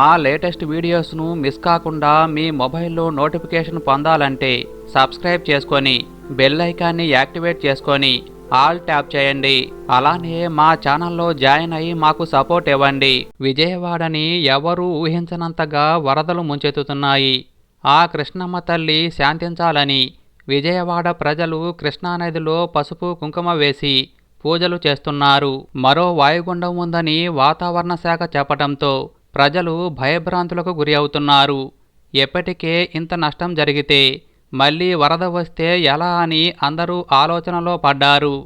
మా latest వీడియోస్ను miss కాకుండా మీ మొబైల్లో నోటిఫికేషన్ పొందాలంటే సబ్స్క్రైబ్ చేసుకొని బెల్ ఐకాన్ని యాక్టివేట్ చేసుకొని ఆల్ ట్యాప్ చేయండి. అలానే మా ఛానల్లో జాయిన్ అయ్యి మాకు సపోర్ట్ ఇవ్వండి. విజయవాడని ఎవరూ ఊహించనంతగా వరదలు ముంచెత్తుతున్నాయి. ఆ కృష్ణమ్మ తల్లి శాంతించాలని విజయవాడ ప్రజలు కృష్ణానదిలో పసుపు కుంకుమ వేసి పూజలు చేస్తున్నారు. మరో వాయుగుండం ఉందని వాతావరణ శాఖ చెప్పడంతో ప్రజలు భయభ్రాంతులకు గురి అవుతున్నారు. ఎప్పటికే ఇంత నష్టం జరిగితే మళ్ళీ వరద వస్తే ఎలా అని అందరూ ఆలోచనలో పడ్డారు.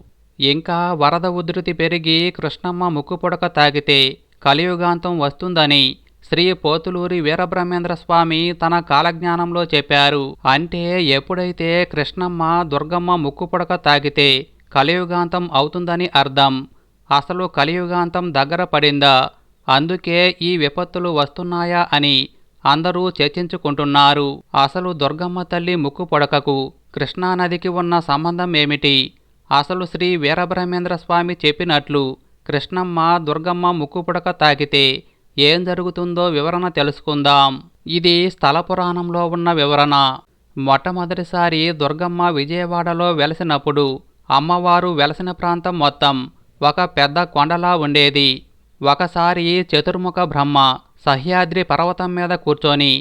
ఇంకా వరద ఉధృతి పెరిగి కృష్ణమ్మ ముక్కు పుడక తాగితే కలియుగాంతం వస్తుందని శ్రీ పోతులూరి వీరబ్రహ్మేంద్ర స్వామి తన కాలజ్ఞానంలో చెప్పారు. అంటే ఎప్పుడైతే కృష్ణమ్మ దుర్గమ్మ ముక్కు పుడక తాగితే కలియుగాంతం అవుతుందని అర్థం. అసలు కలియుగాంతం దగ్గర పడిందా? అందుకే ఈ విపత్తులు వస్తున్నాయా అని అందరూ చర్చించుకుంటున్నారు. అసలు దుర్గమ్మ తల్లి ముక్కు పొడకకు కృష్ణానదికి ఉన్న సంబంధం ఏమిటి? అసలు శ్రీ వీరబ్రహ్మేంద్ర స్వామి చెప్పినట్లు కృష్ణమ్మ దుర్గమ్మ ముక్కు పుడక తాకితే ఏం జరుగుతుందో వివరణ తెలుసుకుందాం. ఇది స్థల పురాణంలో ఉన్న వివరణ. మొట్టమొదటిసారి దుర్గమ్మ విజయవాడలో వెలసినప్పుడు అమ్మవారు వెలసిన ప్రాంతం మొత్తం ఒక పెద్ద కొండలా ఉండేది. ఒకసారి చతుర్ముఖ బ్రహ్మ సహ్యాద్రి పర్వతం మీద కూర్చొని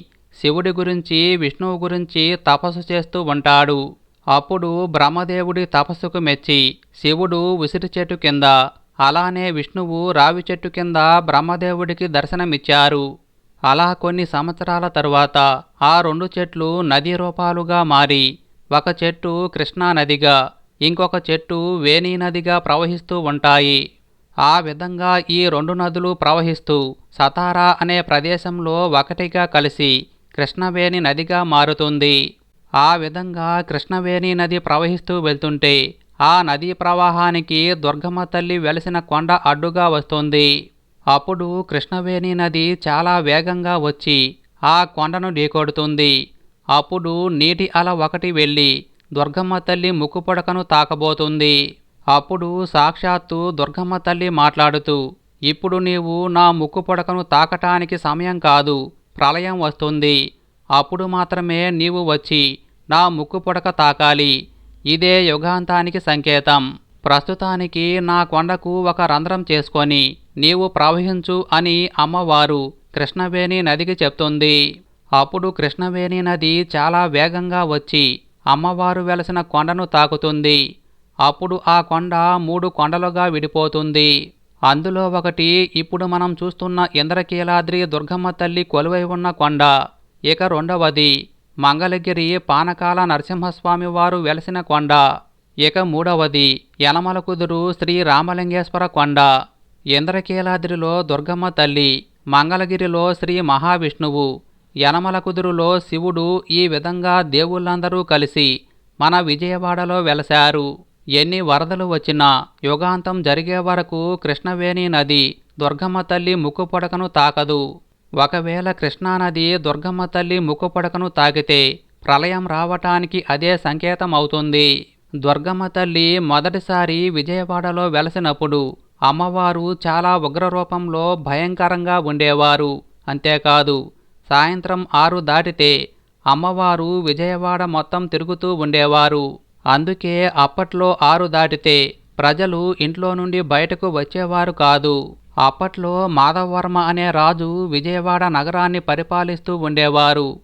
శివుడి గురించి విష్ణువు గురించి తపస్సు చేస్తూ ఉంటాడు. అప్పుడు బ్రహ్మదేవుడి తపస్సుకు మెచ్చి శివుడు ఉసిరి చెట్టు కింద అలానే విష్ణువు రావి చెట్టు కింద బ్రహ్మదేవుడికి దర్శనమిచ్చారు. అలా కొన్ని సంవత్సరాల తరువాత ఆ రెండు చెట్లు నదీ రూపాలుగా మారి ఒక చెట్టు కృష్ణా నదిగా ఇంకొక చెట్టు వేణీ నదిగా ప్రవహిస్తూ ఉంటాయి. ఆ విధంగా ఈ రెండు నదులు ప్రవహిస్తూ సతారా అనే ప్రదేశంలో ఒకటిగా కలిసి కృష్ణవేణి నదిగా మారుతుంది. ఆ విధంగా కృష్ణవేణి నది ప్రవహిస్తూ వెళ్తుంటే ఆ నదీ ప్రవాహానికి దుర్గమ్మ తల్లి వెలిసిన కొండ అడ్డుగా వస్తుంది. అప్పుడు కృష్ణవేణి నది చాలా వేగంగా వచ్చి ఆ కొండను ఢీకొడుతుంది. అప్పుడు నీటి అల ఒకటి వెళ్ళి దుర్గమ్మ తల్లి ముక్కుపొడకను తాకబోతుంది. అప్పుడు సాక్షాత్తు దుర్గమ్మ తల్లి మాట్లాడుతూ ఇప్పుడు నీవు నా ముక్కు పొడకను తాకటానికి సమయం కాదు ప్రళయం వస్తుంది. అప్పుడు మాత్రమే నీవు వచ్చి నా ముక్కు పొడక తాకాలి. ఇదే యుగాంతానికి సంకేతం. ప్రస్తుతానికి నా కొండకు ఒక రంధ్రం చేసుకొని నీవు ప్రవహించు అని అమ్మవారు కృష్ణవేణి నదికి చెప్తుంది. అప్పుడు కృష్ణవేణి నది చాలా వేగంగా వచ్చి అమ్మవారు వెలసిన కొండను తాకుతుంది. అప్పుడు ఆ కొండ మూడు కొండలుగా విడిపోతుంది. అందులో ఒకటి ఇప్పుడు మనం చూస్తున్న ఇంద్రకీలాద్రి దుర్గమ్మ తల్లి కొలువై ఉన్న కొండ. ఇక రెండవది మంగళగిరి పానకాల నరసింహస్వామి వారు వెలసిన కొండ. ఇక మూడవది యనమల కుదురు శ్రీ రామలింగేశ్వర కొండ. ఇంద్రకీలాద్రిలో దుర్గమ్మ తల్లి మంగళగిరిలో శ్రీ మహావిష్ణువు యనమల కుదురులో శివుడు ఈ విధంగా దేవుళ్ళందరూ కలిసి మన విజయవాడలో వెలశారు. ఎన్ని వరదలు వచ్చినా యుగాంతం జరిగే వరకు కృష్ణవేణి నది దుర్గమ్మ తల్లి ముక్కుపొడకను తాకదు. ఒకవేళ కృష్ణానది దుర్గమ్మ తల్లి ముక్కుపొడకను తాకితే ప్రళయం రావటానికి అదే సంకేతం అవుతుంది దుర్గమ్మ తల్లి మొదటిసారి విజయవాడలో వెలసినప్పుడు అమ్మవారు చాలా ఉగ్రరూపంలో భయంకరంగా ఉండేవారు. అంతేకాదు సాయంత్రం ఆరు దాటితే అమ్మవారు విజయవాడ మొత్తం తిరుగుతూ ఉండేవారు. అందుకే అప్పట్లో ఆరు దాటితే ప్రజలు ఇంట్లో నుండి బయటకు వచ్చేవారు కాదు. అప్పట్లో మాధవవర్మ అనే రాజు విజయవాడ నగరాన్ని పరిపాలిస్తూ ఉండేవారు.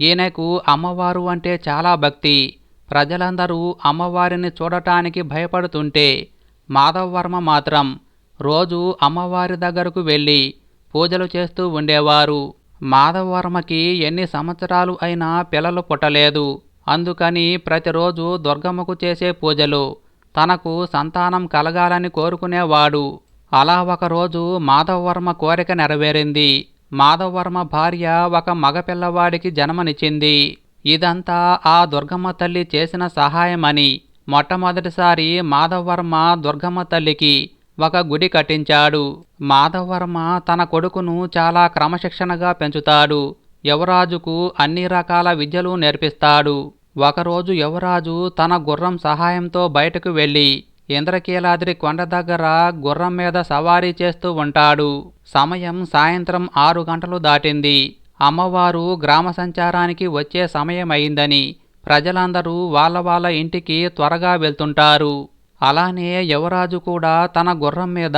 ఈయనకు అమ్మవారు అంటే చాలా భక్తి. ప్రజలందరూ అమ్మవారిని చూడటానికి భయపడుతుంటే మాధవవర్మ మాత్రం రోజు అమ్మవారి దగ్గరకు వెళ్ళి పూజలు చేస్తూ ఉండేవారు. మాధవవర్మకి ఎన్ని సంవత్సరాలు అయినా పిల్లలు పుట్టలేదు. అందుకని ప్రతిరోజు దుర్గమ్మకు చేసే పూజలు తనకు సంతానం కలగాలని కోరుకునేవాడు. అలా ఒకరోజు మాధవవర్మ కోరిక నెరవేరింది. మాధవవర్మ భార్య ఒక మగపిల్లవాడికి జన్మనిచ్చింది. ఇదంతా ఆ దుర్గమ్మ తల్లి చేసిన సహాయమని మొట్టమొదటిసారి మాధవవర్మ దుర్గమ్మ తల్లికి ఒక గుడి కట్టించాడు. మాధవవర్మ తన కొడుకును చాలా క్రమశిక్షణగా పెంచుతాడు. యువరాజుకు అన్ని రకాల విద్యలు నేర్పిస్తాడు. ఒకరోజు యువరాజు తన గుర్రం సహాయంతో బయటకు వెళ్ళి ఇంద్రకీలాద్రి కొండ దగ్గర గుర్రం మీద సవారీ చేస్తూ ఉంటాడు. సమయం సాయంత్రం ఆరు గంటలు దాటింది. అమ్మవారు గ్రామ సంచారానికి వచ్చే సమయం అయిందని ప్రజలందరూ వాళ్ళ వాళ్ళ ఇంటికి త్వరగా వెళ్తుంటారు. అలానే యువరాజు కూడా తన గుర్రం మీద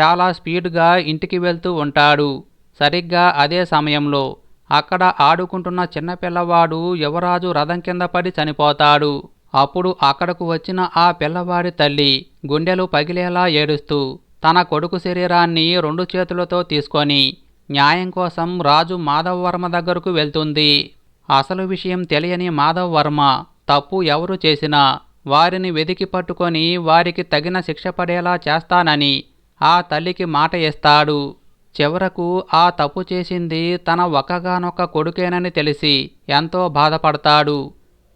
చాలా స్పీడ్గా ఇంటికి వెళ్తూ ఉంటాడు. సరిగ్గా అదే సమయంలో అక్కడ ఆడుకుంటున్న చిన్నపిల్లవాడు యువరాజు రథం కింద పడి చనిపోతాడు. అప్పుడు అక్కడకు వచ్చిన ఆ పిల్లవాడి తల్లి గుండెలు పగిలేలా ఏడుస్తూ తన కొడుకు శరీరాన్ని రెండు చేతులతో తీసుకొని న్యాయం కోసం రాజు మాధవ్ వర్మ దగ్గరకు వెళ్తుంది. అసలు విషయం తెలియని మాధవ్ వర్మ తప్పు ఎవరు చేసినా వారిని వెదికి పట్టుకొని వారికి తగిన శిక్ష పడేలా చేస్తానని ఆ తల్లికి మాట ఇస్తాడు. చివరకు ఆ తప్పు చేసింది తన ఒక్కగానొక్క కొడుకేనని తెలిసి ఎంతో బాధపడతాడు.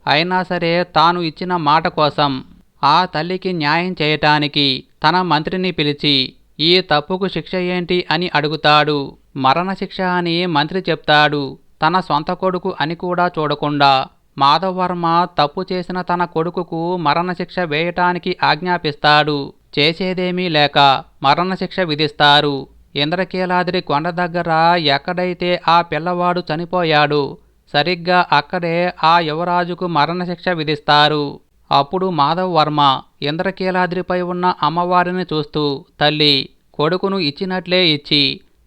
అయినా సరే తాను ఇచ్చిన మాట కోసం ఆ తల్లికి న్యాయం చేయటానికి తన మంత్రిని పిలిచి ఈ తప్పుకు శిక్ష ఏంటి? అని అడుగుతాడు. మరణశిక్ష అని మంత్రి చెప్తాడు. తన సొంత కొడుకు అని కూడా చూడకుండా మాధవర్మ తప్పు చేసిన తన కొడుకుకు మరణశిక్ష వేయటానికి ఆజ్ఞాపిస్తాడు. చేసేదేమీ లేక మరణశిక్ష విధిస్తారు. ఇంద్రకీలాద్రి కొండ దగ్గర ఎక్కడైతే ఆ పిల్లవాడు చనిపోయాడు సరిగ్గా అక్కడే ఆ యువరాజుకు మరణశిక్ష విధిస్తారు. అప్పుడు మాధవ్ వర్మ ఇంద్రకీలాద్రిపై ఉన్న అమ్మవారిని చూస్తూ తల్లి కొడుకును ఇచ్చినట్లే ఇచ్చి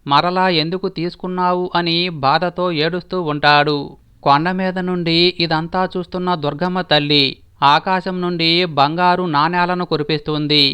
మరలా ఎందుకు తీసుకున్నావు? అని బాధతో ఏడుస్తూ ఉంటాడు. కొండ మీద నుండి ఇదంతా చూస్తున్న దుర్గమ్మ తల్లి ఆకాశం నుండి బంగారు నాణేలను కురిపిస్తుంది.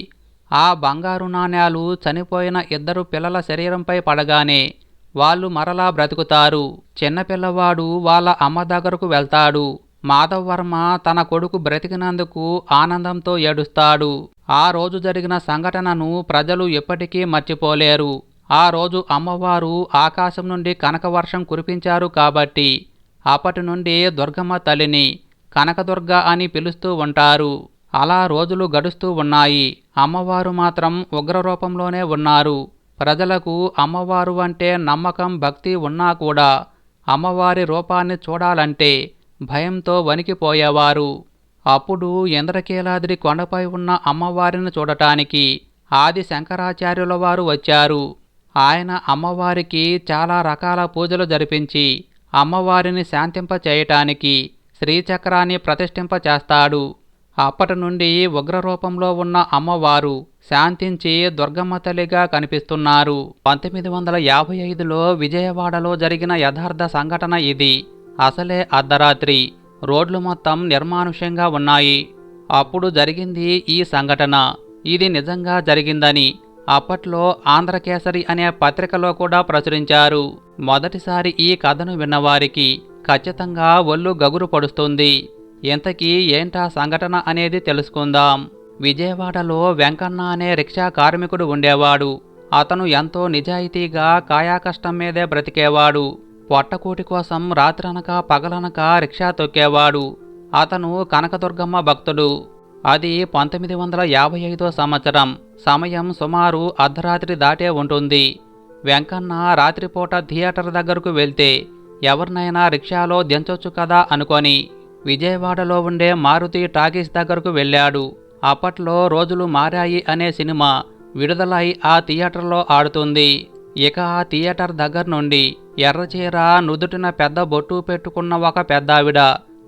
ఆ బంగారు నాణేలు చనిపోయిన ఇద్దరు పిల్లల శరీరంపై పడగానే వాళ్ళు మరలా బ్రతుకుతారు. చిన్నపిల్లవాడు వాళ్ళ అమ్మ దగ్గరకు వెళ్తాడు. మాధవ్ వర్మ తన కొడుకు బ్రతికినందుకు ఆనందంతో ఏడుస్తాడు. ఆ రోజు జరిగిన సంఘటనను ప్రజలు ఎప్పటికీ మర్చిపోలేరు. ఆ రోజు అమ్మవారు ఆకాశం నుండి కనకవర్షం కురిపించారు కాబట్టి అప్పటి నుండి దుర్గమ్మ తల్లిని కనకదుర్గ అని పిలుస్తూ ఉంటారు. అలా రోజులు గడుస్తూ ఉన్నాయి. అమ్మవారు మాత్రం ఉగ్రరూపంలోనే ఉన్నారు. ప్రజలకు అమ్మవారు అంటే నమ్మకం భక్తి ఉన్నా కూడా అమ్మవారి రూపాన్ని చూడాలంటే భయంతో వణికిపోయేవారు. అప్పుడు ఇంద్రకీలాద్రి కొండపై ఉన్న అమ్మవారిని చూడటానికి ఆది శంకరాచార్యుల వారు వచ్చారు. ఆయన అమ్మవారికి చాలా రకాల పూజలు జరిపించి అమ్మవారిని శాంతింప చేయటానికి శ్రీచక్రాన్ని ప్రతిష్ఠింప చేస్తాడు అప్పటి నుండి ఉగ్రరూపంలో ఉన్న అమ్మవారు శాంతించి దుర్గమ్మ తల్లిగా కనిపిస్తున్నారు. పంతొమ్మిది వందల యాభై ఐదులో విజయవాడలో జరిగిన యథార్థ సంఘటన ఇది. అసలే అర్ధరాత్రి. రోడ్లు మొత్తం నిర్మానుష్యంగా ఉన్నాయి. అప్పుడు జరిగింది ఈ సంఘటన. ఇది నిజంగా జరిగిందని అప్పట్లో ఆంధ్రకేసరి అనే పత్రికలో కూడా ప్రచురించారు. మొదటిసారి ఈ కథను విన్నవారికి ఖచ్చితంగా ఒళ్ళు గగురు పడుస్తుంది. ఇంతకీ ఏంటా సంఘటన అనేది తెలుసుకుందాం. విజయవాడలో వెంకన్న అనే రిక్షా కార్మికుడు ఉండేవాడు. అతను ఎంతో నిజాయితీగా కాయాకష్టం మీదే బ్రతికేవాడు. పొట్టకూటి కోసం రాత్రనక పగలనక రిక్షా తొక్కేవాడు. అతను కనకదుర్గమ్మ భక్తుడు. అది పంతొమ్మిది వందల యాభై ఐదో సంవత్సరం. సమయం సుమారు అర్ధరాత్రి దాటే ఉంటుంది. వెంకన్న రాత్రిపూట థియేటర్ దగ్గరకు వెళ్తే ఎవరినైనా రిక్షాలో దించొచ్చు కదా అనుకొని విజయవాడలో ఉండే మారుతి టాకీస్ దగ్గరకు వెళ్ళాడు. అప్పట్లో రోజులు మారాయి అనే సినిమా విడుదలై ఆ థియేటర్లో ఆడుతుంది. ఇక ఆ థియేటర్ దగ్గర నుండి ఎర్రచీర నుదుటిన పెద్ద బొట్టు పెట్టుకున్న ఒక పెద్దావిడ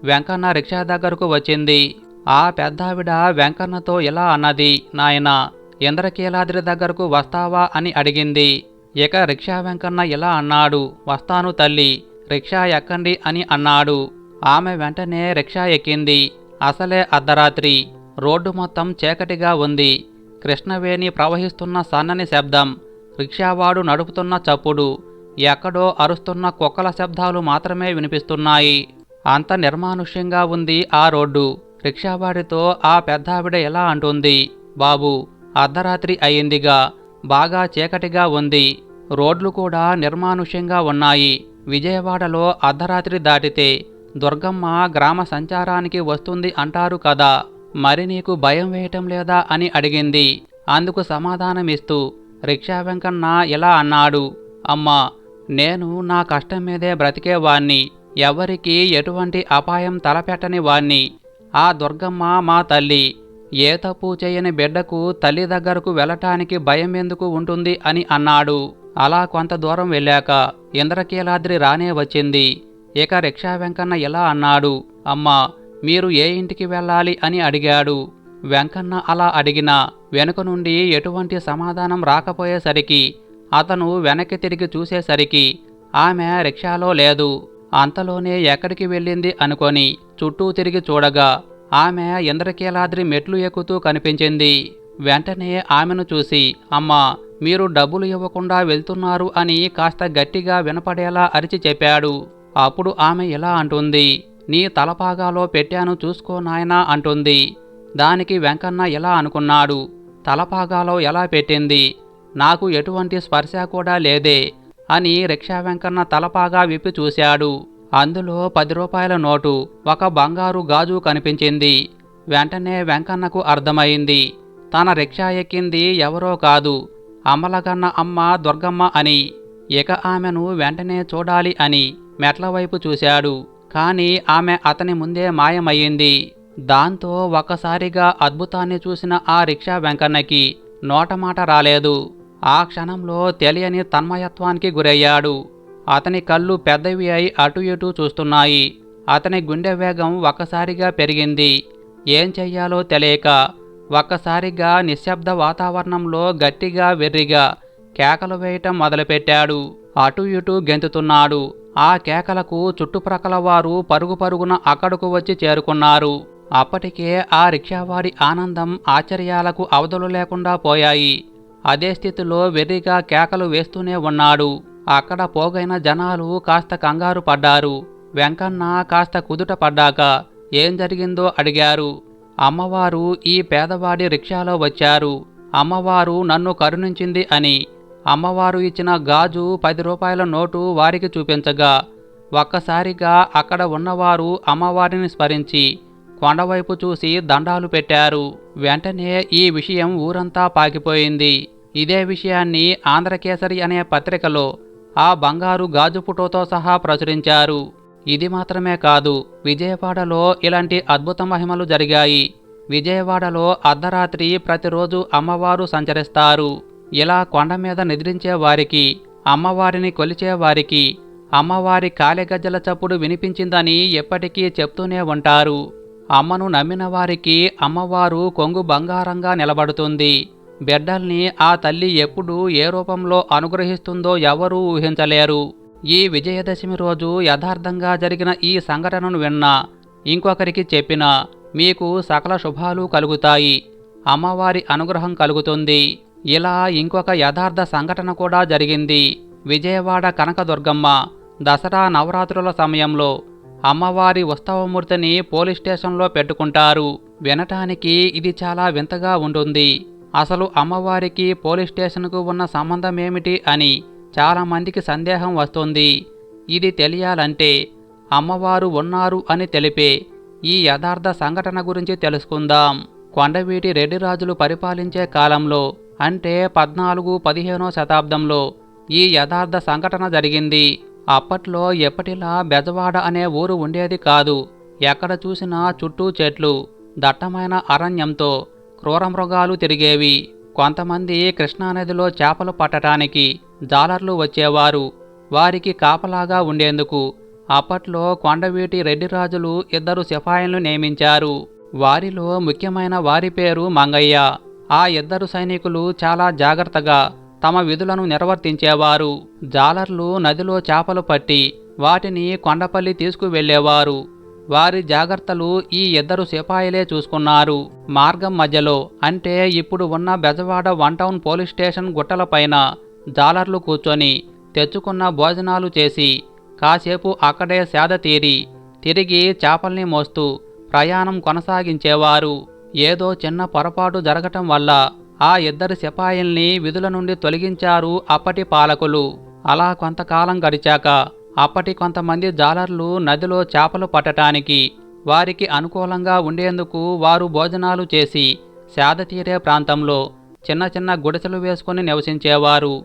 వెంకన్న రిక్షా దగ్గరకు వచ్చింది. ఆ పెద్దావిడ వెంకన్నతో ఇలా అన్నది నాయనా ఇంద్రకీలాద్రి దగ్గరకు వస్తావా? అని అడిగింది. ఇక రిక్షా వెంకన్న ఇలా అన్నాడు వస్తాను తల్లి రిక్షా ఎక్కండి అని అన్నాడు. ఆమె వెంటనే రిక్షా ఎక్కింది. అసలే అర్ధరాత్రి. రోడ్డు మొత్తం చీకటిగా ఉంది. కృష్ణవేణి ప్రవహిస్తున్న సన్నని శబ్దం. రిక్షావాడు నడుపుతున్న చప్పుడు. ఎక్కడో అరుస్తున్న కుక్కల శబ్దాలు మాత్రమే వినిపిస్తున్నాయి. అంత నిర్మానుష్యంగా ఉంది ఆ రోడ్డు. రిక్షావాడితో ఆ పెద్దావిడ ఎలా అంటుంది? బాబు అర్ధరాత్రి అయిందిగా బాగా చీకటిగా ఉంది. రోడ్లు కూడా నిర్మానుష్యంగా ఉన్నాయి. విజయవాడలో అర్ధరాత్రి దాటితే దుర్గమ్మ గ్రామ సంచారానికి వస్తుంది అంటారు కదా. మరి నీకు భయం వేయటం లేదా అని అడిగింది. అందుకు సమాధానమిస్తూ రిక్షా వెంకన్న ఇలా అన్నాడు. అమ్మా నేను నా కష్టం మీదే బ్రతికేవాణ్ణి. ఎవరికి ఎటువంటి అపాయం తలపెట్టని వాణ్ణి. ఆ దుర్గమ్మ మా తల్లి. ఏ తప్పు చేయని బిడ్డకు తల్లి దగ్గరకు వెళ్ళటానికి భయం ఎందుకు ఉంటుంది అని అన్నాడు. అలా కొంత దూరం వెళ్ళాక ఇంద్రకీలాద్రి రానే వచ్చింది. ఇక రిక్షా వెంకన్న ఇలా అన్నాడు? అమ్మా మీరు ఏ ఇంటికి వెళ్ళాలి? అని అడిగాడు. వెంకన్న అలా అడిగినా వెనుక నుండి ఎటువంటి సమాధానం రాకపోయేసరికి అతను వెనక్కి తిరిగి చూసేసరికి ఆమె రిక్షాలో లేదు. అంతలోనే ఎక్కడికి వెళ్ళింది? అనుకొని చుట్టూ తిరిగి చూడగా ఆమె ఇంద్రకీలాద్రి మెట్లు ఎక్కుతూ కనిపించింది. వెంటనే ఆమెను చూసి అమ్మా మీరు డబ్బులు ఇవ్వకుండా వెళ్తున్నారు అని కాస్త గట్టిగా వినపడేలా అరిచి చెప్పాడు. అప్పుడు ఆమె ఇలా అంటుంది నీ తలపాగాలో పెట్టాను చూసుకో నాయనా అంటుంది. దానికి వెంకన్న ఎలా అనుకున్నాడు తలపాగాలో ఎలా పెట్టింది? నాకు ఎటువంటి స్పర్శ కూడా లేదే అని రిక్షా వెంకన్న తలపాగా విప్పి చూశాడు. అందులో పది రూపాయల నోటు ఒక బంగారు గాజు కనిపించింది. వెంటనే వెంకన్నకు అర్థమైంది తన రిక్షా ఎక్కింది ఎవరో కాదు అమ్మలగన్న అమ్మ దుర్గమ్మ అని. ఇక ఆమెను వెంటనే చూడాలి అని. మెట్ల వైపు చూశాడు. కాని ఆమె అతని ముందే మాయమయ్యింది. దాంతో ఒక్కసారిగా అద్భుతాన్ని చూసిన ఆ రిక్షా వెంకన్నకి నోటమాట రాలేదు. ఆ క్షణంలో తెలియని తన్మయత్వానికి గురయ్యాడు. అతని కళ్ళు పెద్దవి అయి అటు ఇటు చూస్తున్నాయి. అతని గుండె వేగం ఒక్కసారిగా పెరిగింది. ఏం చెయ్యాలో తెలియక ఒక్కసారిగా నిశ్శబ్ద వాతావరణంలో గట్టిగా వెర్రిగా కేకలు వేయటం మొదలుపెట్టాడు. అటు ఇటు గెంతుతున్నాడు. ఆ కేకలకు చుట్టుప్రక్కల వారు పరుగు పరుగున అక్కడకు వచ్చి చేరుకున్నారు. అప్పటికే ఆ రిక్షావాడి ఆనందం ఆశ్చర్యాలకు అవధులు లేకుండా పోయాయి. అదే స్థితిలో వెర్రిగా కేకలు వేస్తూనే ఉన్నాడు. అక్కడ పోగైన జనాలు కాస్త కంగారు పడ్డారు. వెంకన్న కాస్త కుదుట పడ్డాక ఏం జరిగిందో అడిగారు. అమ్మవారు ఈ పేదవాడి రిక్షాలో వచ్చారు. అమ్మవారు నన్ను కరుణించింది అని అమ్మవారు ఇచ్చిన గాజు పది రూపాయల నోటు వారికి చూపించగా ఒక్కసారిగా అక్కడ ఉన్నవారు అమ్మవారిని స్మరించి కొండవైపు చూసి దండాలు పెట్టారు. వెంటనే ఈ విషయం ఊరంతా పాకిపోయింది. ఇదే విషయాన్ని ఆంధ్రకేసరి అనే పత్రికలో ఆ బంగారు గాజు ఫోటోతో సహా ప్రచురించారు. ఇది మాత్రమే కాదు విజయవాడలో ఇలాంటి అద్భుత మహిమలు జరిగాయి. విజయవాడలో అర్ధరాత్రి ప్రతిరోజు అమ్మవారు సంచరిస్తారు. ఇలా కొండ మీద నిద్రించే వారికి అమ్మవారిని కొలిచే వారికి అమ్మవారి కాలిగజ్జల చప్పుడు వినిపించిందని ఎప్పటికీ చెప్తూనే ఉంటారు. అమ్మను నమ్మిన వారికి అమ్మవారు కొంగు బంగారంగా నిలబడుతుంది. బిడ్డల్ని ఆ తల్లి ఎప్పుడు ఏ రూపంలో అనుగ్రహిస్తుందో ఎవరూ ఊహించలేరు. ఈ విజయదశమి రోజు యథార్థంగా జరిగిన ఈ సంఘటనను విన్నా ఇంకొకరికి చెప్పినా మీకు సకల శుభాలు కలుగుతాయి. అమ్మవారి అనుగ్రహం కలుగుతుంది. ఇలా ఇంకొక యథార్థ సంఘటన కూడా జరిగింది. విజయవాడ కనకదుర్గమ్మ దసరా నవరాత్రుల సమయంలో అమ్మవారి ఉత్సవమూర్తిని పోలీస్ స్టేషన్లో పెట్టుకుంటారు. వినటానికి ఇది చాలా వింతగా ఉంటుంది. అసలు అమ్మవారికి పోలీస్ స్టేషన్కు ఉన్న సంబంధం ఏమిటి అని చాలామందికి సందేహం వస్తుంది. ఇది తెలియాలంటే అమ్మవారు ఉన్నారు అని తెలిపే ఈ యథార్థ సంఘటన గురించి తెలుసుకుందాం. కొండవీటి రెడ్డి రాజులు పరిపాలించే కాలంలో అంటే పద్నాలుగు పదిహేనో శతాబ్దంలో ఈ యథార్థ సంఘటన జరిగింది. అప్పట్లో ఎప్పటిలా బెజవాడ అనే ఊరు ఉండేది కాదు. ఎక్కడ చూసినా చుట్టూ చెట్లు దట్టమైన అరణ్యంతో క్రూరమృగాలు తిరిగేవి. కొంతమంది కృష్ణానదిలో చేపలు పట్టడానికి జాలర్లు వచ్చేవారు. వారికి కాపలాగా ఉండేందుకు అప్పట్లో కొండవీటి రెడ్డిరాజులు ఇద్దరు సిపాయిలను నియమించారు. వారిలో ముఖ్యమైన వారి పేరు మంగయ్య. ఆ ఇద్దరు సైనికులు చాలా జాగ్రత్తగా తమ విధులను నిర్వర్తించేవారు. జాలర్లు నదిలో చేపలు పట్టి వాటిని కొండపల్లి తీసుకువెళ్ళేవారు వారి జాగ్రత్తలు ఈ ఇద్దరు సిపాయిలే చూసుకున్నారు. మార్గం మధ్యలో అంటే ఇప్పుడు ఉన్న Bezawada one town police station గుట్టలపైన జాలర్లు కూర్చొని తెచ్చుకున్న భోజనాలు చేసి కాసేపు అక్కడే సేద తీరి తిరిగి చేపల్ని మోస్తూ ప్రయాణం కొనసాగించేవారు. ఏదో చిన్న పొరపాటు జరగటం వల్ల ఆ ఇద్దరు సిపాయిల్ని విధుల నుండి తొలగించారు అప్పటి పాలకులు. అలా కొంతకాలం గడిచాక అప్పటి కొంతమంది జాలర్లు నదిలో చేపలు పట్టటానికి వారికి అనుకూలంగా ఉండేందుకు వారు భోజనాలు చేసి సేద తీరే ప్రాంతంలో చిన్న చిన్న గుడిసెలు వేసుకుని నివసించేవారు.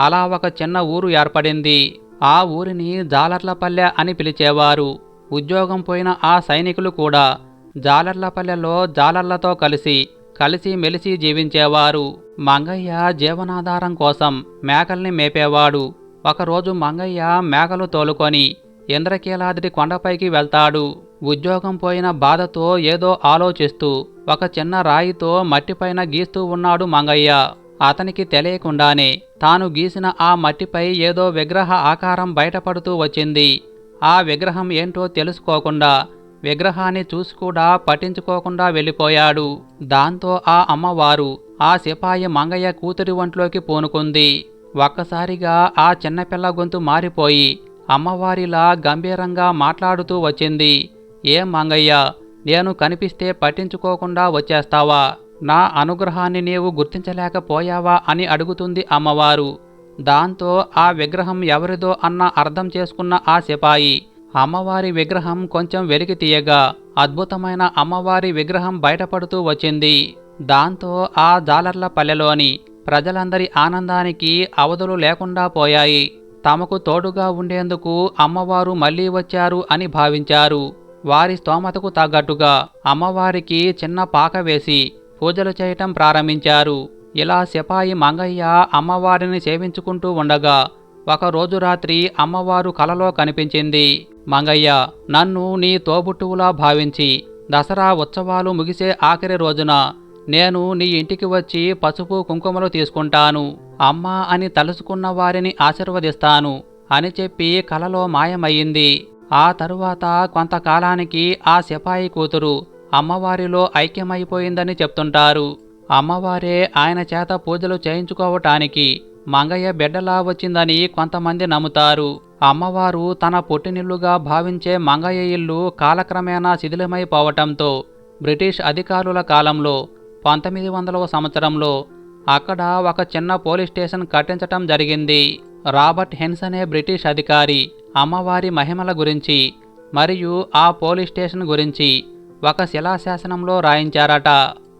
అలా ఒక చిన్న ఊరు ఏర్పడింది. ఆ ఊరిని జాలర్లపల్లె అని పిలిచేవారు. ఉద్యోగం పోయిన ఆ సైనికులు కూడా జాలర్లపల్లెలో జాలర్లతో కలిసి కలిసి మెలిసి జీవించేవారు. మంగయ్య జీవనాధారం కోసం మేకల్ని మేపేవాడు. ఒకరోజు మంగయ్య మేకలు తోలుకొని ఇంద్రకీలాద్రి కొండపైకి వెళ్తాడు. ఉద్యోగం పోయిన బాధతో ఏదో ఆలోచిస్తూ ఒక చిన్న రాయితో మట్టిపైన గీస్తూ ఉన్నాడు మంగయ్య. అతనికి తెలియకుండానే తాను గీసిన ఆ మట్టిపై ఏదో విగ్రహ ఆకారం బయటపడుతూ వచ్చింది. ఆ విగ్రహం ఏంటో తెలుసుకోకుండా విగ్రహాన్ని చూసి కూడా పట్టించుకోకుండా వెళ్ళిపోయాడు. దాంతో ఆ అమ్మవారు ఆ సిపాయి మంగయ్య కూతురి ఒంట్లోకి పూనుకుంది. ఒక్కసారిగా ఆ చిన్నపిల్ల గొంతు మారిపోయి అమ్మవారిలా గంభీరంగా మాట్లాడుతూ వచ్చింది. ఏం మంగయ్య నేను కనిపిస్తే పట్టించుకోకుండా వచ్చేస్తావా? నా అనుగ్రహాన్ని నీవు గుర్తించలేకపోయావా? అని అడుగుతుంది అమ్మవారు. దాంతో ఆ విగ్రహం ఎవరిదో అన్న అర్థం చేసుకున్న ఆ సిపాయి అమ్మవారి విగ్రహం కొంచెం వెలికి తీయగా అద్భుతమైన అమ్మవారి విగ్రహం బయటపడుతూ వచ్చింది. దాంతో ఆ జాలర్ల పల్లెలోని ప్రజలందరి ఆనందానికి అవధులు లేకుండా పోయాయి. తమకు తోడుగా ఉండేందుకు అమ్మవారు మళ్ళీ వచ్చారు అని భావించారు. వారి స్తోమతకు తగ్గట్టుగా అమ్మవారికి చిన్న పాక వేసి పూజలు చేయటం ప్రారంభించారు. ఇలా సిపాయి మంగయ్య అమ్మవారిని సేవించుకుంటూ ఉండగా ఒక రోజు రాత్రి అమ్మవారు కలలో కనిపించింది. మంగయ్య నన్ను నీ తోబుట్టువులా భావించి దసరా ఉత్సవాలు ముగిసే ఆఖరి రోజున నేను నీ ఇంటికి వచ్చి పసుపు కుంకుమలు తీసుకుంటాను. అమ్మా అని తలుసుకున్న వారిని ఆశీర్వదిస్తాను అని చెప్పి కలలో మాయమయ్యింది. ఆ తరువాత కొంతకాలానికి ఆ సిపాయి కూతురు అమ్మవారిలో ఐక్యమైపోయిందని చెప్తుంటారు. అమ్మవారే ఆయన చేత పూజలు చేయించుకోవటానికి మంగయ్య బిడ్డలా వచ్చిందని కొంతమంది నమ్ముతారు. అమ్మవారు తన పుట్టినిల్లుగా భావించే మంగయ్య ఇల్లు కాలక్రమేణా శిథిలమైపోవటంతో బ్రిటిష్ అధికారుల కాలంలో పంతొమ్మిది వందల సంవత్సరంలో అక్కడ ఒక చిన్న పోలీస్ స్టేషన్ కట్టించటం జరిగింది. రాబర్ట్ హెన్స్ అనే బ్రిటిష్ అధికారి అమ్మవారి మహిమల గురించి మరియు ఆ పోలీస్ స్టేషన్ గురించి ఒక శిలాశాసనంలో రాయించారట.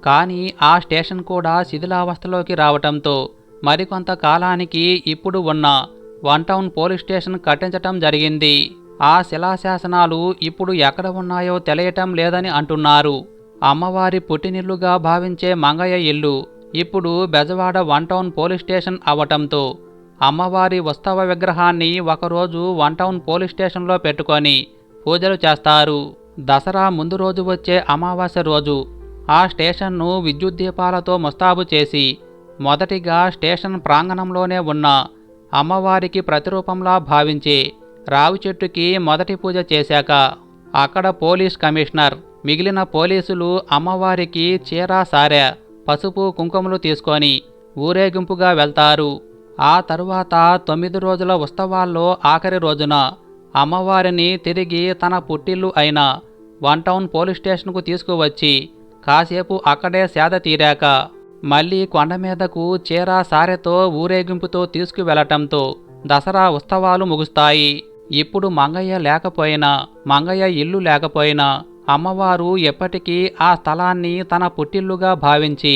కానీ ఆ స్టేషన్ కూడా శిథిలావస్థలోకి రావటంతో మరికొంత కాలానికి ఇప్పుడు ఉన్న వన్ టౌన్ పోలీస్ స్టేషన్ కట్టించటం జరిగింది. ఆ శిలాశాసనాలు ఇప్పుడు ఎక్కడ ఉన్నాయో తెలియటం లేదని అంటున్నారు. అమ్మవారి పుట్టినిల్లుగా భావించే మంగయ్య ఇల్లు ఇప్పుడు Bezawada one town police station అవటంతో అమ్మవారి ఉత్సవ విగ్రహాన్ని ఒకరోజు వన్ టౌన్ పోలీస్ స్టేషన్లో పెట్టుకొని పూజలు చేస్తారు. దసరా ముందు రోజు వచ్చే అమావాస్య రోజు ఆ స్టేషన్ను విద్యుత్ దీపాలతో ముస్తాబు చేసి మొదటిగా స్టేషన్ ప్రాంగణంలోనే ఉన్న అమ్మవారికి ప్రతిరూపంలా భావించి రావి చెట్టుకి మొదటి పూజ చేశాక అక్కడ పోలీస్ కమిషనర్ మిగిలిన పోలీసులు అమ్మవారికి చీర సారె పసుపు కుంకుమలు తీసుకొని ఊరేగింపుగా వెళ్తారు. ఆ తరువాత తొమ్మిది రోజుల ఉత్సవాల్లో ఆఖరి రోజున అమ్మవారిని తిరిగి తన పుట్టిల్లు అయిన వన్ టౌన్ పోలీస్ స్టేషన్కు తీసుకువచ్చి కాసేపు అక్కడే సేద తీరాక మళ్ళీ కొండ మీదకు చీర సారెతో ఊరేగింపుతో తీసుకువెళ్ళటంతో దసరా ఉత్సవాలు ముగుస్తాయి. ఇప్పుడు మంగయ్య లేకపోయినా మంగయ్య ఇల్లు లేకపోయినా అమ్మవారు ఎప్పటికీ ఆ స్థలాన్ని తన పుట్టిల్లుగా భావించి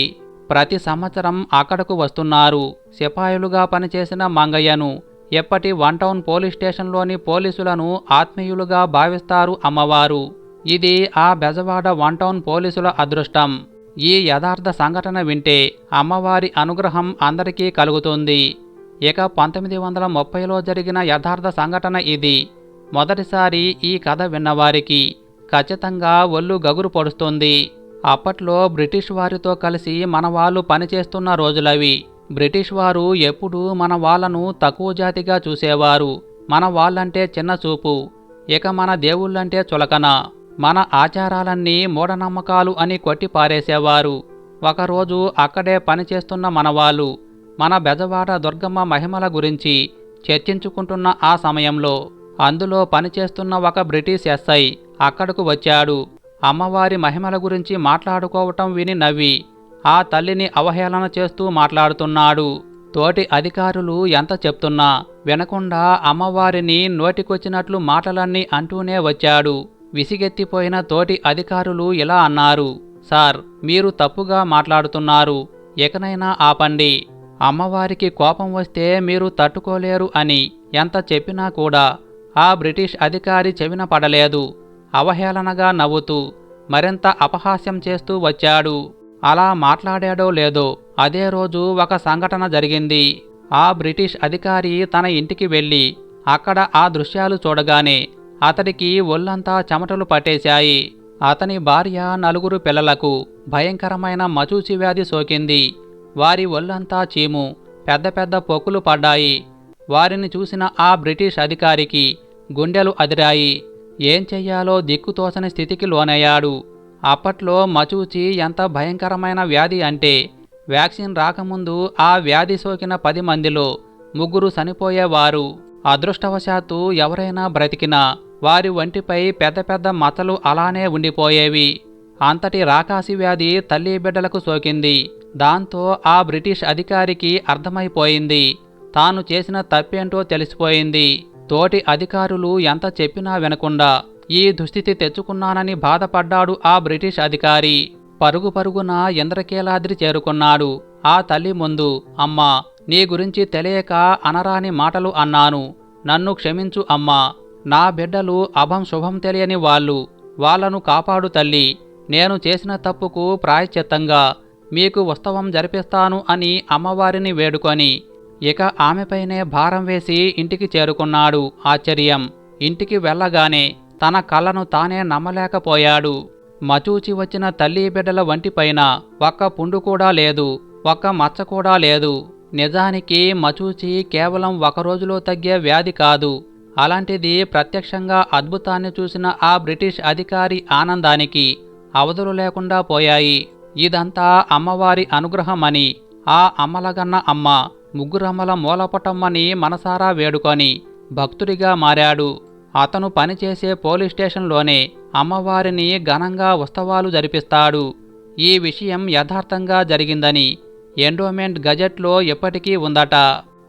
ప్రతి సంవత్సరం అక్కడకు వస్తున్నారు. సిపాయిలుగా పనిచేసిన మంగయ్యను ఎప్పటి వన్ టౌన్ పోలీస్ స్టేషన్లోని పోలీసులను ఆత్మీయులుగా భావిస్తారు అమ్మవారు. ఇది ఆ బెజవాడ వన్ టౌన్ పోలీసుల అదృష్టం. ఈ యథార్థ సంఘటన వింటే అమ్మవారి అనుగ్రహం అందరికీ కలుగుతుంది. ఇక పంతొమ్మిది వందల ముప్పైలో జరిగిన యథార్థ సంఘటన ఇది. మొదటిసారి ఈ కథ విన్నవారికి ఖచ్చితంగా ఒళ్ళు గగురు పొడుస్తుంది. అప్పట్లో బ్రిటిష్ వారితో కలిసి మన వాళ్ళు పనిచేస్తున్న రోజులవి. బ్రిటిష్ వారు ఎప్పుడూ మన వాళ్ళను తక్కువ జాతిగా చూసేవారు. మన వాళ్ళంటే చిన్న చూపు. ఇక మన దేవుళ్ళంటే చులకన. మన ఆచారాలన్నీ మూఢనమ్మకాలు అని కొట్టి పారేసేవారు ఒకరోజు అక్కడే పనిచేస్తున్న మనవాళ్ళు మన బెజవాడ దుర్గమ్మ మహిమల గురించి చర్చించుకుంటున్న ఆ సమయంలో అందులో పనిచేస్తున్న ఒక బ్రిటిష్ ఎస్ఐ అక్కడకు వచ్చాడు. అమ్మవారి మహిమల గురించి మాట్లాడుకోవటం విని నవ్వి ఆ తల్లిని అవహేళన చేస్తూ మాట్లాడుతున్నాడు. తోటి అధికారులు ఎంత చెప్తున్నా వినకుండా అమ్మవారిని నోటికొచ్చినట్లు మాటలన్నీ అంటూనే వచ్చాడు. విసిగెత్తిపోయిన తోటి అధికారులు ఇలా అన్నారు సార్ మీరు తప్పుగా మాట్లాడుతున్నారు. ఎకనైనా ఆపండి. అమ్మవారికి కోపం వస్తే మీరు తట్టుకోలేరు అని ఎంత చెప్పినా కూడా ఆ బ్రిటిష్ అధికారి చెవిన పడలేదు. అవహేళనగా నవ్వుతూ మరింత అపహాస్యం చేస్తూ వచ్చాడు. అలా మాట్లాడాడో లేదో అదే రోజు ఒక సంఘటన జరిగింది. ఆ బ్రిటిష్ అధికారి తన ఇంటికి వెళ్ళి అక్కడ ఆ దృశ్యాలు చూడగానే అతడికి ఒళ్ళంతా చెమటలు పట్టేశాయి. అతని భార్య నలుగురు పిల్లలకు భయంకరమైన మచూచి వ్యాధి సోకింది. వారి ఒళ్ళంతా చీము పెద్ద పెద్ద పొక్కులు పడ్డాయి. వారిని చూసిన ఆ బ్రిటిష్ అధికారికి గుండెలు అదిరాయి. ఏం చెయ్యాలో దిక్కుతోచని స్థితికి లోనయ్యాడు. అప్పట్లో మచూచి ఎంత భయంకరమైన వ్యాధి అంటే వ్యాక్సిన్ రాకముందు ఆ వ్యాధి సోకిన పది మందిలో ముగ్గురు చనిపోయేవారు. అదృష్టవశాత్తు ఎవరైనా బ్రతికినా వారి వంటిపై పెద్ద పెద్ద మచ్చలు అలానే ఉండిపోయేవి. అంతటి రాకాసి వ్యాధి తల్లి బిడ్డలకు సోకింది. దాంతో ఆ బ్రిటిష్ అధికారికి అర్థమైపోయింది. తాను చేసిన తప్పేంటో తెలిసిపోయింది. తోటి అధికారులు ఎంత చెప్పినా వినకుండా ఈ దుస్థితి తెచ్చుకున్నానని బాధపడ్డాడు ఆ బ్రిటిష్ అధికారి. పరుగు పరుగున ఇంద్రకీలాద్రి చేరుకున్నాడు. ఆ తల్లి ముందు అమ్మా నీ గురించి తెలియక అనరాని మాటలు అన్నాను. నన్ను క్షమించు అమ్మా. నా బిడ్డలు అభం శుభం తెలియని వాళ్ళు వాళ్ళను కాపాడు తల్లి నేను చేసిన తప్పుకు ప్రాయశ్చిత్తంగా మీకు ఉత్సవం జరిపిస్తాను అని అమ్మవారిని వేడుకొని ఇక ఆమెపైనే భారం వేసి ఇంటికి చేరుకున్నాడు ఆశ్చర్యం. ఇంటికి వెళ్ళగానే తన కళ్ళను తానే నమ్మలేకపోయాడు. మచూచి వచ్చిన తల్లి బిడ్డల వంటిపైన ఒక్క పుండు కూడా లేదు ఒక్క మచ్చ కూడా లేదు. నిజానికి మచూచి కేవలం ఒక రోజులో తగ్గే వ్యాధి కాదు. అలాంటిది ప్రత్యక్షంగా అద్భుతాన్ని చూసిన ఆ బ్రిటిష్ అధికారి ఆనందానికి అవధులు లేకుండా పోయాయి. ఇదంతా అమ్మవారి అనుగ్రహమని ఆ అమ్మలగన్న అమ్మ ముగ్గురమ్మల మూలపటమ్మని మనసారా వేడుకొని భక్తుడిగా మారాడు. అతను పనిచేసే పోలీస్ స్టేషన్లోనే అమ్మవారిని ఘనంగా ఉత్సవాలు జరిపిస్తాడు. ఈ విషయం యథార్థంగా జరిగిందని ఎండోమెంట్ గజెట్లో ఎప్పటికీ ఉందట.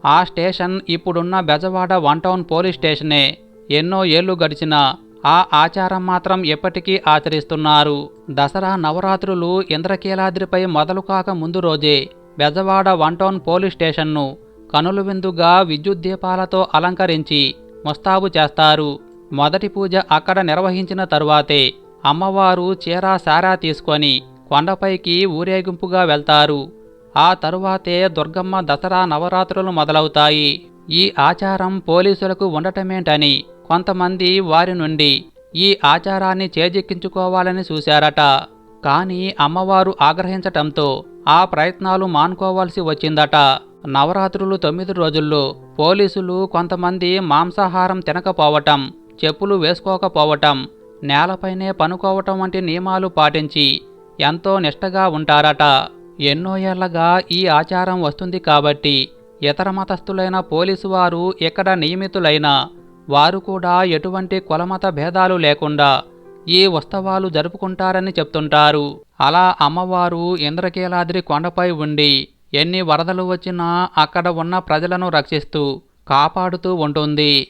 ఆ స్టేషన్ ఇప్పుడున్న బెజవాడ వన్ టౌన్ పోలీస్ స్టేషనే. ఎన్నో ఏళ్ళు గడిచినా ఆ ఆచారం మాత్రం ఎప్పటికీ ఆచరిస్తున్నారు. దసరా నవరాత్రులు ఇంద్రకీలాద్రిపై మొదలు కాక ముందు రోజే బెజవాడ వన్ టౌన్ పోలీస్ స్టేషన్ను కనుల విందుగా విద్యుత్ దీపాలతో అలంకరించి ముస్తాబు చేస్తారు. మొదటి పూజ అక్కడ నిర్వహించిన తరువాతే అమ్మవారు చీరా సారా తీసుకొని కొండపైకి ఊరేగింపుగా వెళ్తారు. ఆ తరువాతే దుర్గమ్మ దసరా నవరాత్రులు మొదలవుతాయి. ఈ ఆచారం పోలీసులకు ఉండటమేంటని కొంతమంది వారి నుండి ఈ ఆచారాన్ని చేజిక్కించుకోవాలని చూశారట. కానీ అమ్మవారు ఆగ్రహించటంతో ఆ ప్రయత్నాలు మానుకోవాల్సి వచ్చిందట. నవరాత్రులు తొమ్మిది రోజుల్లో పోలీసులు కొంతమంది మాంసాహారం తినకపోవటం చెప్పులు వేసుకోకపోవటం నేలపైనే పనుకోవటం వంటి నియమాలు పాటించి ఎంతో నిష్టగా ఉంటారట. ఎన్నో ఏళ్ళగా ఈ ఆచారం వస్తుంది కాబట్టి ఇతర మతస్థులైన పోలీసు వారు ఇక్కడ నియమితులైన వారు కూడా ఎటువంటి కులమత భేదాలు లేకుండా ఈ ఉత్సవాలు జరుపుకుంటారని చెప్తుంటారు. అలా అమ్మవారు ఇంద్రకీలాద్రి కొండపై ఉండి ఎన్ని వరదలు వచ్చినా అక్కడ ఉన్న ప్రజలను రక్షిస్తూ కాపాడుతూ ఉంటుంది.